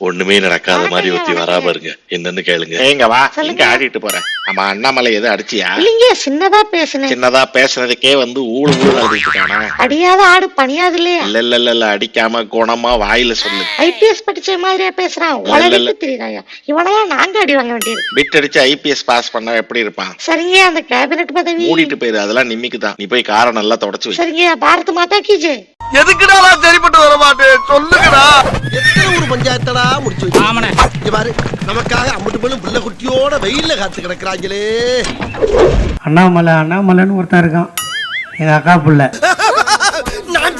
ஒண்ணுமே நடக்காத மாதிரி ஒருத்தி வரா பாருங்க. என்னன்னு கேளுங்க. ஏங்க வா. இங்க ஆடிட்டு போறேன். ஆமா அண்ணாமலை எதுவும் அடிச்சியா? இல்லைங்க சின்னதா பேசுனேன். சின்னதா பேசுனதுக்கே வந்து ஊழு ஊழு இருக்கானா? அடியாத ஆடு பணியாது இல்லையா இல்ல இல்ல இல்ல இல்ல. அடிக்காம குணமா வாயில சொல்லு. ஐபிஎஸ் படிச்ச மாதிரியா பேசுறான். உலகிட்டு தெரியுதாயா? இவனெல்லாம் நாங்க அடி வாங்க வேண்டியது. பிட் அடிச்சு ஐபிஎஸ் பாஸ் பண்ணா எப்படி இருப்பான்? சரிங்க அந்த கேபினெட் பதவி. மூடிட்டு போயிரு. அதெல்லாம் நிம்மிக்கு தான் நீ போய் காரை நல்லா தொடச்சு சரிங்க பாரத் மாதா கீஜே எதுக்குடா நான் சரிப்பட்டு வர மாட்டேன் சொல்லுங்கடா. எத்தனை ஒரு பஞ்சாயத்தடா முடிச்சு வச்சு? இங்க பாரு நமக்காக அம்பட்டு பெண்ணும் பிள்ளை குட்டியோட வெயில்ல காத்து கிடக்குறாங்களே. அண்ணாமலை அண்ணாமலைன்னு ஒருத்தன் இருக்கான். எங்கள் அக்கா புள்ள. நான்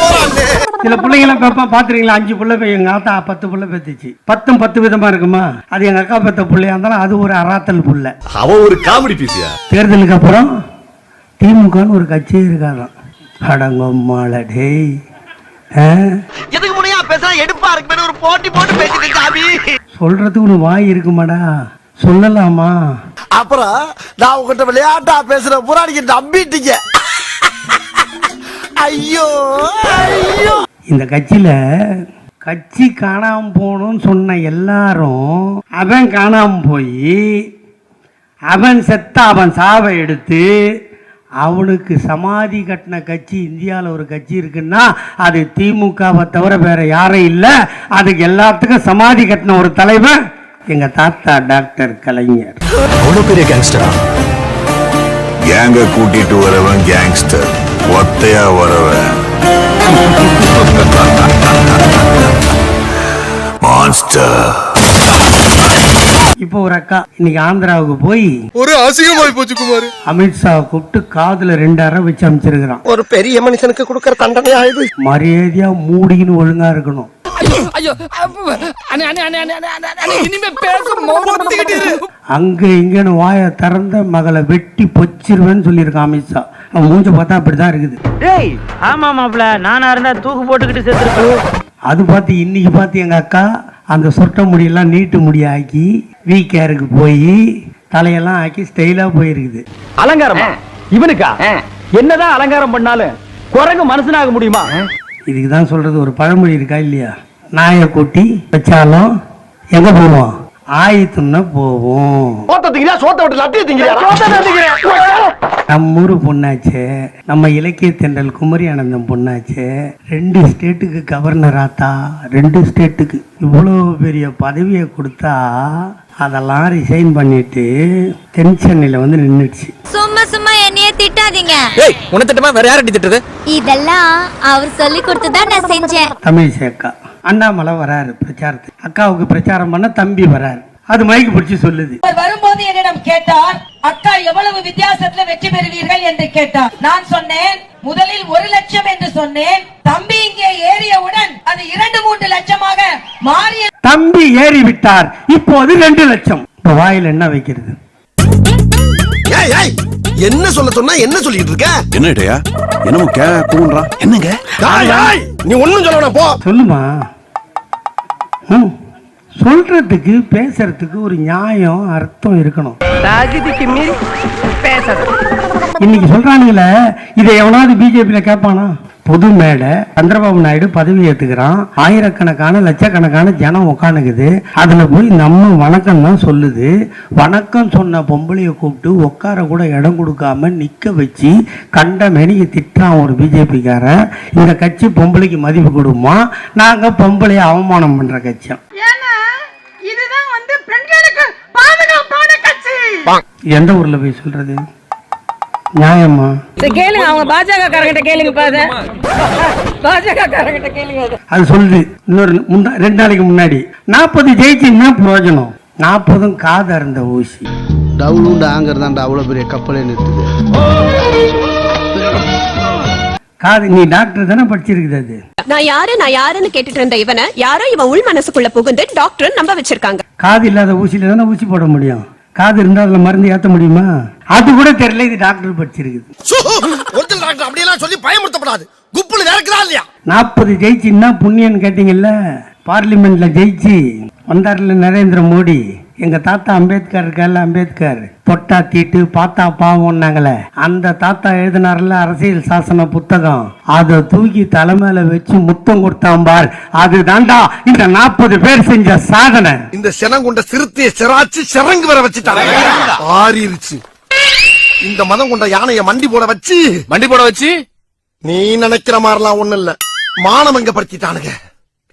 போறாங்க சில பிள்ளைங்களாம் பெப்பா பார்த்துருக்கீங்களா அஞ்சு புள்ள போய் எங்கள் ஆத்தா பத்து புள்ள பெத்துச்சு. பத்தும் பத்து விதமாக இருக்குமா? அது எங்கள் அக்கா பெத்த பிள்ளையா இருந்தாலும் அது ஒரு அராத்தல் புள்ள. அவன் ஒரு காமெடி பீசியா தேர்தலுக்கு அப்புறம் திமுகன்னு ஒரு கட்சி இருக்காதான். அடங்கம்மாள டேய்? எதுக்கு முனையா பேசுறா? எடுப்பா இருக்கு ஒரு போட்டி போட்டு பேசிட்டு சாமி சொல்றதுக்கு ஒரு வாய் இருக்குமாடா? சொல்லலாமா? அப்புறம் நான் உங்ககிட்ட விளையாட்டா பேசுற பூரா நீங்க நம்பிட்டீங்க. ஐயோ ஐயோ. இந்த கட்சியில கட்சி காணாம போகணும்னு சொன்ன எல்லாரும் அவன் காணாம போய் அவன் செத்த அவன் சாவை எடுத்து அவனுக்கு சமாதி கட்டின கட்சி இந்தியாவில் ஒரு கட்சி இருக்குன்னா அது திமுகவை தவிர வேற யாரும் இல்லை. அதுக்கு எல்லாத்துக்கும் சமாதி கட்டின ஒரு தலைவன் எங்க தாத்தா டாக்டர் கலைஞர். அவ்வளவு பெரிய கேங்ஸ்டரா கேங்க கூட்டிட்டு வரவன் கேங்ஸ்டர் ஒத்தையா வரவன். மான்ஸ்டர் இப்போ ஒரு அக்கா இன்னைக்கு ஆந்திராவுக்கு போய் ஒரு அசிங்கமாய் போச்சு குமார். அமித்ஷா கூப்பிட்டு காதுல ரெண்டு அறை வச்சு அமைச்சிருக்கிறான் ஒரு பெரிய மனுஷனுக்கு கொடுக்கற தண்டனை ஆயுது. மரியாதையா மூடின்னு ஒழுங்கா இருக்கணும். அங்க இங்கன்னு வாயை திறந்த மகளை வெட்டி பொச்சிருவேன்னு சொல்லியிருக்கான் அமித்ஷா. அவன் மூஞ்ச பார்த்தா அப்படிதான் இருக்குது. டேய் ஆமா மாப்ள நானா இருந்தா தூக்கு போட்டுக்கிட்டு செத்துருப்பேன். அது பார்த்து இன்னைக்கு பார்த்து எங்க அக்கா அந்த சொட்ட முடியெல்லாம் நீட்டு முடி ஆக்கி வீ கேருக்கு போய் தலையெல்லாம் ஆக்கி ஸ்டைலா போயிருக்குது. அலங்காரமா? இவனுக்கா? என்னதான் அலங்காரம் பண்ணாலும் குரங்கு மனுஷனாக முடியுமா? இதுக்கு தான் சொல்றது ஒரு பழமொழி இருக்கா இல்லையா? நாயை கொட்டி வச்சாலும் எங்க போவோம்? ஆயத்துன்னா போவோம். சோத்த விட்டு லட்டிய திங்கிறா நம்ம ஊர் பொண்ணாச்சே. நம்ம இலக்கிய தென்றல் குமரி ஆனந்தம் பொண்ணாச்சே. ரெண்டு ஸ்டேட்டுக்கு கவர்னர் ஆத்தா. ரெண்டு ஸ்டேட்டுக்கு. இவ்வளோ பெரிய பதவியை கொடுத்தா அதெல்லாம் ரிசைன் பண்ணிட்டு தென் சென்னையில் வந்து நின்றுடுச்சு சும்மா சும்மா என்னைய திட்டாதீங்க. ஏய் உன்னை திட்டமா வேற யாரடி திட்டுறது? இதெல்லாம் அவர் சொல்லி கொடுத்துதான் நான் செஞ்சேன். தமிழிசை அக்கா. அண்ணாமலை வராரு பிரச்சாரத்துக்கு. அக்காவுக்கு பிரச்சாரம் பண்ண தம்பி வராரு. அது மைக்கு பிடிச்சி சொல்லுது. வரும்போது என்னிடம் கேட்டார் அக்கா எவ்வளவு வித்தியாசத்துல வெற்றி பெறுவீர்கள் என்று கேட்டார். நான் சொன்னேன் முதலில் ஒரு லட்சம் என்று சொன்னேன் தம்பி இங்கே ஏறியவுடன் அது இரண்டு மூன்று லட்சமாக மாறிய தம்பி ஏறி விட்டார் இப்போது ரெண்டு லட்சம். இப்போ வாயில் என்ன வைக்கிறது? ஏய் ஏய் என்ன சொல்ல சொன்னா என்ன சொல்லிட்டு இருக்க? என்னடையா என்னமோ கே கூன்றா என்னங்க? நீ ஒண்ணும் சொல்ல வேணாம், போ. சொல்லுமா? ம். சொல்றதுக்கு பேசுறதுக்கு ஒரு நியாயம் அர்த்தம் இருக்கணும். தகுதிக்கு மீறி பேசாத இன்னைக்கு சொல்றானுங்களே இதை எவனாவது பிஜேபியில கேட்பானா? பொது மேடை சந்திரபாபு நாயுடு பதவி ஏத்துக்கிறான். ஆயிரக்கணக்கான லட்சக்கணக்கான ஜனம் உட்காந்துக்குது அதுல போய் நம்ம வணக்கம் தான் சொல்லுது. வணக்கம் சொன்ன பொம்பளைய கூப்பிட்டு உட்கார கூட இடம் கொடுக்காம நிக்க வச்சு கண்ட மெனிக்கு திட்டுறான் ஒரு பிஜேபிக்காரன். இந்த கட்சி பொம்பளைக்கு மதிப்பு கொடுமா? நாங்க பொம்பளைய அவமானம் பண்ற கட்சியம் இதுதான் வந்து பெண்களுக்கு பாதுகாப்பான கட்சி எந்த ஊர்ல போய் சொல்றது? நியாயமா? கேளுங்க அவங்க பாஜக காரங்கிட்ட கேளுங்க பாத. பாஜக காரங்கிட்ட கேளுங்க அது சொல்லுது. இன்னொரு முன்னா ரெண்டு நாளைக்கு முன்னாடி. நாற்பது ஜெயிச்சு என்ன பிரயோஜனம்? நாற்பதும் காது அறந்த ஊசி டவுலுண்டு ஆங்கர் அவ்வளவு பெரிய கப்பலே நிறுத்துது. காது நீ டாக்டர் தானே படிச்சிருக்குது அது? நான் யாரு நான் யாருன்னு கேட்டுட்டு இருந்த இவனை யாரோ இவன் உள் மனசுக்குள்ள புகுந்து டாக்டர் நம்ப வச்சிருக்காங்க. காது இல்லாத ஊசியில தானே ஊசி போட முடியும்? காது இருந்தா அதுல மருந்து ஏத்த முடியுமா? அது கூட தெரியல இது டாக்டர் படிச்சிருக்குது. ஒருத்தர் டாக்டர் அப்படியெல்லாம் சொல்லி பயமுறுத்தப்படாது. குப்புல வேறக்குதா இல்லையா? நாற்பது ஜெயிச்சு என்ன புண்ணியன்னு கேட்டீங்கல்ல? பார்லிமெண்ட்ல ஜெயிச்சு வந்தார்ல நரேந்திர மோடி. எங்க தாத்தா அம்பேத்கர் இருக்கார்ல அம்பேத்கர். தொட்டா தீட்டு பார்த்தா பாவம்னாங்களே. அந்த தாத்தா எழுதினார்ல அரசியல் சாசன புத்தகம். அதை தூக்கி தலைமையில வச்சு முத்தம் கொடுத்தான் பார். அதுதான்டா இந்த நாற்பது பேர் செஞ்ச சாதனை. இந்த சினம் கொண்ட சிறுத்தையை சிராச்சு சிறங்கு வர வச்சுட்டாங்க. ஆறிருச்சு. இந்த மதம் கொண்ட யானைய மண்டி போட வச்சு. வண்டி போட வச்சு? நீ நினைக்கிற மாதிரிலாம் ஒண்ணு இல்ல. மானமங்க படுத்திட்டானுங்க.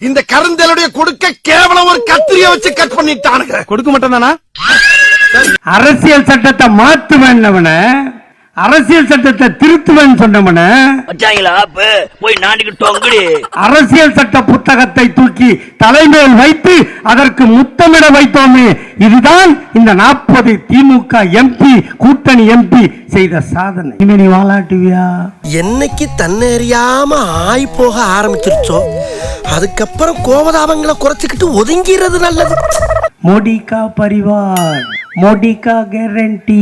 இந்த கருந்தலுடைய கொடுக்க கேவலம் ஒரு கத்திரிய வச்சு கட் பண்ணிட்டானுங்க. கொடுக்க மாட்டேன் தானா அரசியல் சட்டத்தை மாத்துவேன்னவன அரசியல் சட்டத்தை திருத்துவேன் சொன்னவன போய் நாட்டுக்கு அரசியல் சட்ட புத்தகத்தை தூக்கி தலைமையில் வைத்து அதற்கு முத்தமிட வைத்தோமே இதுதான் இந்த நாற்பது திமுக எம்பி கூட்டணி எம்பி செய்த சாதனை. இனிமே நீ வாலாட்டுவியா? என்னைக்கு தன்னறியாம ஆய் போக ஆரம்பிச்சிருச்சோ? அதுக்கப்புறம் கோபதாபங்களை குறைச்சிக்கிட்டு ஒதுங்கிறது நல்லது. மோடி கா பரிவார் மோடி கா கேரண்டி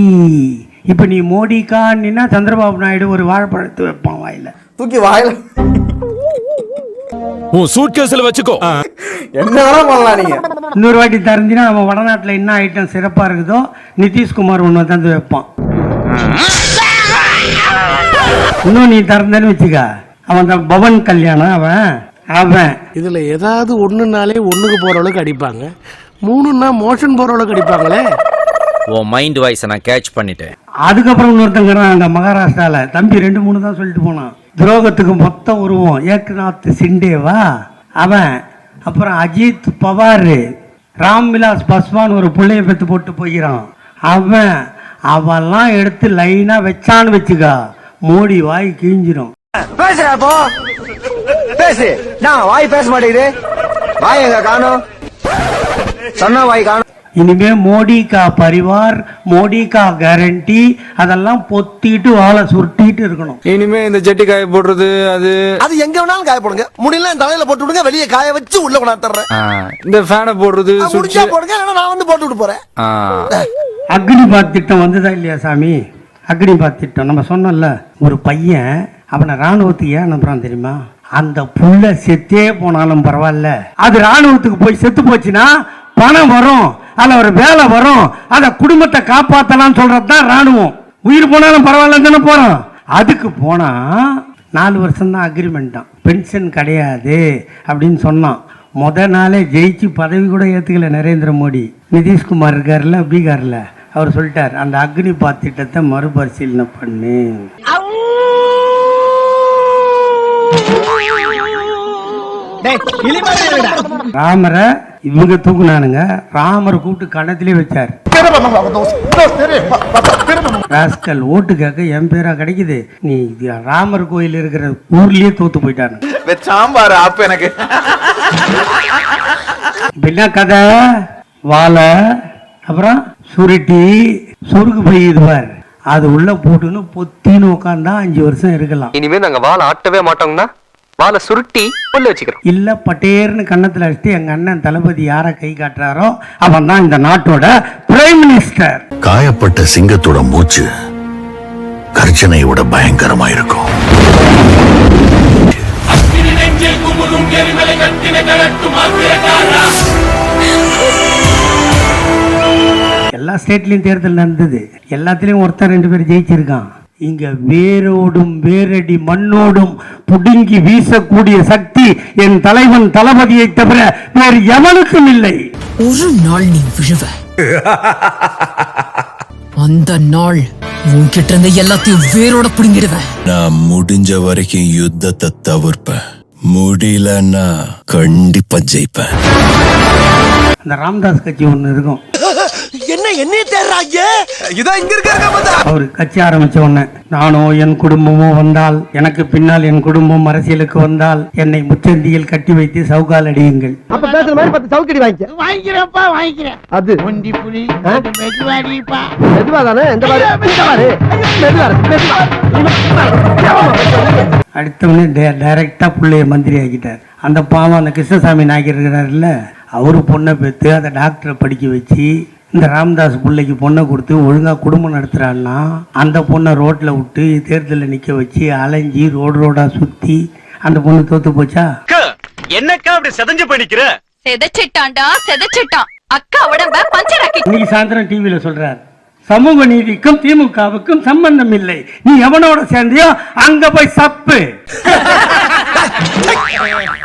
இப்ப நீ மோடி கான்னா சந்திரபாபு நாயுடு ஒரு வாழைப்பழத்தை வைப்பான் வாயில. தூக்கி வாயில. உன் சூட் கேஸ்ல வச்சுக்கோ என்ன வேணா பண்ணலாம் நீங்க. இன்னொரு வாட்டி திறந்தினா நம்ம வடநாட்டுல என்ன ஐட்டம் சிறப்பா இருக்குதோ நிதிஷ்குமார் ஒன்று தந்து வைப்பான். இன்னும் நீ திறந்தேன்னு வச்சுக்க. அவன் தான் பவன் கல்யாணம் அவன். அவன். இதுல ஏதாவது ஒண்ணுனாலே ஒண்ணுக்கு போற அளவுக்கு அடிப்பாங்க. மூணுன்னா மோஷன் போற அளவுக்கு அடிப்பாங்களே. உன் மைண்ட் வாய்ஸை நான் கேட்ச் பண்ணிட்டேன். அதுக்கப்புறம் இன்னொருத்தங்கிறான் அங்க மகாராஷ்டிரால தம்பி ரெண்டு மூணு தான் சொல்லிட்டு போனான். துரோகத்துக்கு மொத்தம் உருவம் ஏக்நாத் சிண்டேவா? அவன் அப்புறம் அஜித் பவார் ராம்விலாஸ் பஸ்வான் ஒரு பிள்ளைய பெத்து போட்டு போகிறான் அவன் அவெல்லாம் எடுத்து லைனா வச்சான்னு வச்சுக்கா மோடி வாய் கிழிஞ்சிரும். பேசுறா போ. பேசு. நான் வாய் பேச மாட்டேங்குது. வாய் எங்க காணும்? சொன்ன வாய் காணும். இனிமே மோடி கா பரிவார் மோடி கா கேரண்டி அதெல்லாம் பொத்திட்டு வாழை சுருட்டிட்டு இருக்கணும். இனிமே இந்த ஜெட்டி காய போடுறது அது அது எங்க வேணாலும் காய போடுங்க. முடியல என் தலையில போட்டு விடுங்க வெளியே காய வச்சு உள்ள கொண்டாந்துறேன். இந்த ஃபேனை போடுறது முடிஞ்சா போடுங்க நான் வந்து போட்டு விட்டு போறேன் அக்னிபாத் திட்டம் வந்ததா இல்லையா சாமி? அக்னிபாத் திட்டம் நம்ம சொன்னோம்ல ஒரு பையன் அவனை ராணுவத்துக்கு ஏன் அனுப்புறான் தெரியுமா? அந்த புள்ள செத்தே போனாலும் பரவாயில்ல. அது ராணுவத்துக்கு போய் செத்து போச்சுன்னா பணம் வரும் அதில் ஒரு வேலை வரும் அதை குடும்பத்தை காப்பாற்றலாம்னு சொல்றது தான் ராணுவம் உயிர் போனாலும் பரவாயில்ல தானே போறோம். அதுக்கு போனா நாலு வருஷம் தான் அக்ரிமெண்ட் தான். பென்ஷன் கிடையாது அப்படின்னு சொன்னான். முத நாளே ஜெயிச்சு பதவி கூட ஏற்றுக்கல நரேந்திர மோடி. நிதிஷ்குமார் இருக்கார்ல பீகார்ல. அவர் சொல்லிட்டார் அந்த அக்னி பாத் திட்டத்தை மறுபரிசீலனை பண்ணு. ராமரை இவங்க தூக்குனானுங்க. ராமரை கூப்பிட்டு கணத்திலே வச்சார். ராஸ்கல் ஓட்டு கேட்க என் பேரா கிடைக்குது. நீ இது ராமர் கோயில் இருக்கிற ஊர்லயே தோத்து போயிட்டானு. சாம்பார் அப்ப எனக்கு. இப்ப என்ன கதை? வாழை அப்புறம் சுருட்டி சுருக்கு பெய்யுது பார். அது உள்ள போட்டுன்னு பொத்தின்னு உட்காந்தா அஞ்சு வருஷம் இருக்கலாம். இனிமே நாங்க வாழை ஆட்டவே மாட்டோம்னா வாழை சுருட்டி உள்ள வச்சுக்கிறோம். இல்ல பட்டேர்னு கன்னத்துல அடிச்சுட்டு எங்க அண்ணன் தளபதி யாரை கை காட்டுறாரோ அவன் தான் இந்த நாட்டோட பிரைம் மினிஸ்டர் காயப்பட்ட சிங்கத்தோட மூச்சு கர்ஜனை விட பயங்கரமா இருக்கும் எல்லா ஸ்டேட்லயும் தேர்தல் நடந்தது. எல்லாத்துலயும் ஒருத்தர் ரெண்டு பேர் ஜெயிச்சிருக்கான். இங்க வேரோடும் வேரடி மண்ணோடும் புடுங்கி வீசக்கூடிய சக்தி என் தலைவன் தளபதியை தவிர வேறு எவனுக்கும் இல்லை. ஒரு நாள் நீ விழுவ. அந்த நாள் உன்கிட்ட இருந்த எல்லாத்தையும் வேரோட புடுங்கிடுவேன் நான் முடிஞ்ச வரைக்கும் யுத்தத்தை தவிர்ப்பேன். முடியலன்னா கண்டிப்பா ஜெயிப்பேன். அந்த ராம்தாஸ் கட்சி ஒன்று இருக்கும். என்னைய தேடுறாங்க இதான் இங்க இருக்காங்க அவர் கட்சி ஆரம்பிச்ச உடனே நானோ என் குடும்பமோ வந்தால் எனக்கு பின்னால் என் குடும்பம் அரசியலுக்கு வந்தால் என்னை முச்சந்தியில் கட்டி வைத்து சவுகால் அடியுங்கள். அப்ப பேசுற மாதிரி பத்து சவுக்கடி வாங்கிக்க. வாங்கிக்கிறேன்ப்பா வாங்கிக்கிறேன். அது. ஒண்டி புலி மெதுவாடிப்பா. மெதுவா தானே? இந்த மாதிரி இந்த மாதிரி மெதுவா மெதுவா அடுத்தவனே டே- டைரக்டா பிள்ளைய மந்திரி ஆக்கிட்டார். அந்த பாவம் அந்த கிருஷ்ணசாமி நாயக்கர் இருக்கிறாருல்ல அவரு பொண்ணை பெற்று அதை டாக்டரை படிக்க வச்சு இந்த ராமதாஸ் பிள்ளைக்கு பொண்ணை கொடுத்து ஒழுங்கா குடும்பம் நடத்துறான்னா அந்த பொண்ணை ரோட்ல விட்டு தேர்தலில் நிக்க வச்சு அலைஞ்சி ரோடு ரோடா சுத்தி அந்த பொண்ணு தோத்து போச்சா? என்னக்கா அப்படி செதஞ்சு பண்ணிக்கிற செதச்சிட்டான்டா செதச்சிட்டான். அக்கா உடம்ப பஞ்சர் ஆக்கி இன்னைக்கு சாயந்தரம் டிவியில சொல்றார் சமூக நீதிக்கும் திமுகவுக்கும் சம்பந்தம் இல்லை. நீ எவனோட சேர்ந்தியோ அங்க போய் சப்பு.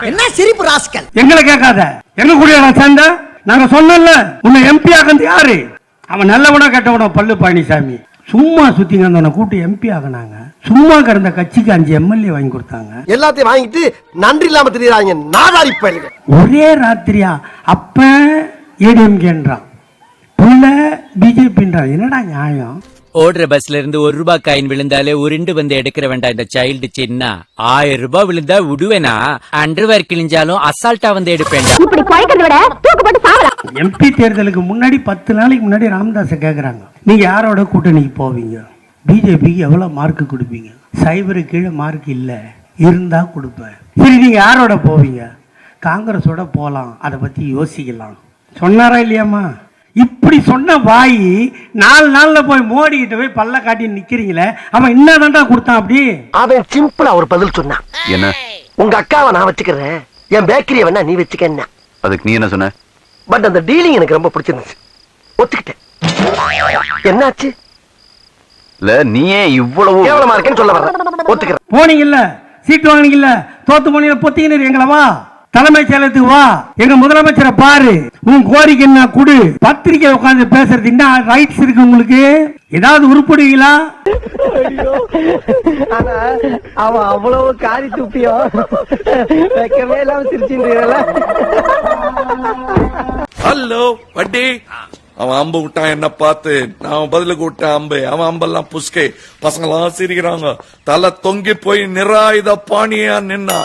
என்ன சிரிப்பு ராஸ்கல்? எங்களை கேட்காத. எங்க கூட நான் சேர்ந்த? நாங்க சொன்னோம்ல உன்னை எம்பி ஆகிறது யாரு? அவன் நல்லவனா கெட்டவனா பல்லு பழனிசாமி. சும்மா சுத்திங்க அந்த கூட்டு எம்பி ஆகினாங்க சும்மா கிடந்த கட்சிக்கு அஞ்சு எம்எல்ஏ வாங்கி கொடுத்தாங்க. எல்லாத்தையும் வாங்கிட்டு நன்றி இல்லாம தெரியுறாங்க நாதாரி பயலுங்க ஒரே ராத்திரியா அப்ப ஏடிஎம்கேன்றான் புள்ள பிஜேபின்றான் என்னடா நியாயம்? ஓடுற பஸ்ல இருந்து ஒரு ரூபாய் காயின் விழுந்தாலே உருண்டு வந்து எடுக்கிற வேண்டாம். இந்த சைல்டு சின்ன ஆயிரம் ரூபாய் விழுந்தா விடுவேனா? அண்டர்வேர் கிழிஞ்சாலும் அசால்ட்டா வந்து எடுப்பேன்டா. இப்படி குறைக்கிறத விட தூக்கப்பட்டு சாவலாம். எம்பி தேர்தலுக்கு முன்னாடி பத்து நாளைக்கு முன்னாடி ராமதாஸை கேட்குறாங்க நீங்க யாரோட கூட்டணிக்கு போவீங்க? பிஜேபிக்கு எவ்வளவு மார்க் கொடுப்பீங்க? சைபரு கீழே மார்க் இல்லை. இருந்தா கொடுப்பேன். சரி நீங்க யாரோட போவீங்க? காங்கிரஸோட போகலாம் அதை பத்தி யோசிக்கலாம். சொன்னாரா இல்லையாம்மா? இப்படி சொன்ன வாய் நாலு நாள்ல போய் மோடி கிட்ட போய் பல்ல காட்டி நிக்கிறீங்களே அவன் என்னதான்டா கொடுத்தான் அப்படி? அவன் சிம்பிளா ஒரு பதில் சொன்னான். என்ன? உங்க அக்காவை நான் வச்சுக்கிறேன். என் பேக்கரிய வேணா நீ வச்சுக்க என்ன? அதுக்கு நீ என்ன சொன்ன? பட் அந்த டீலிங் எனக்கு ரொம்ப பிடிச்சிருந்துச்சு. ஒத்துக்கிட்டேன். என்னாச்சு? இல்ல நீயே இவ்வளவு கேவலமா இருக்கேன்னு சொல்ல வர்றேன். ஒத்துக்கிறேன். போனீங்கல்ல சீட்டு வாங்குனீங்கல்ல தோத்து போனீங்க பொத்திக்கின்னு எங்களை வா தலைமைச் செயலகத்துக்கு வா. எங்க முதலமைச்சரை பாரு. உன் கோரிக்கை என்ன? குடு. பத்திரிக்கை உட்கார்ந்து பேசுறது என்ன ரைட்ஸ் இருக்கு உங்களுக்கு? ஏதாவது உருப்படுவீங்களா ஆனா அவன் அவ்வளவு காரி துப்பியோ. வைக்கவே இல்லாம சிரிச்சுன்றீங்களா ஹலோ வட்டி. அவன் அம்பு விட்டான் என்ன பார்த்து நான் பதிலுக்கு விட்டேன் அம்பு. அவன் அம்பெல்லாம் புஸ்கை பசங்களாம் சிரிக்கிறாங்க. தலை தொங்கி போய் நிராயுத பாணியா நின்னா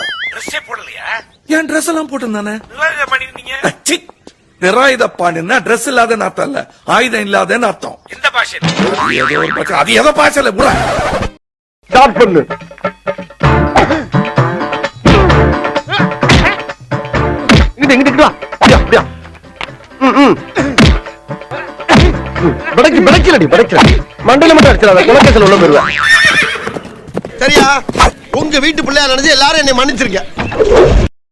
என் ட்ரெஸ் எல்லாம் போட்டிருந்தானே? நிராயுத பாணின்னா ட்ரெஸ் இல்லாதன்னு அர்த்தம் இல்ல. ஆயுதம் இல்லாதன்னு அர்த்தம். எந்த பாஷை? ஏதோ ஒரு பாஷை. அது எதோ பாஷையில புற ஸ்டார்ட் பண்ணு. இங்கிட்டு இங்கிட்டு வா. அப்படியா அப்படியா. ம், ம். பிடைக்கு பிடைக்கலடி பிடைக்கல மண்டல மட்டும் அடிச்சிடாத. குலக்கத்தில் உள்ள போயிருவேன். சரியா? உங்க வீட்டு பிள்ளையா நினைச்சு எல்லாரும் என்னை மன்னிச்சிருக்க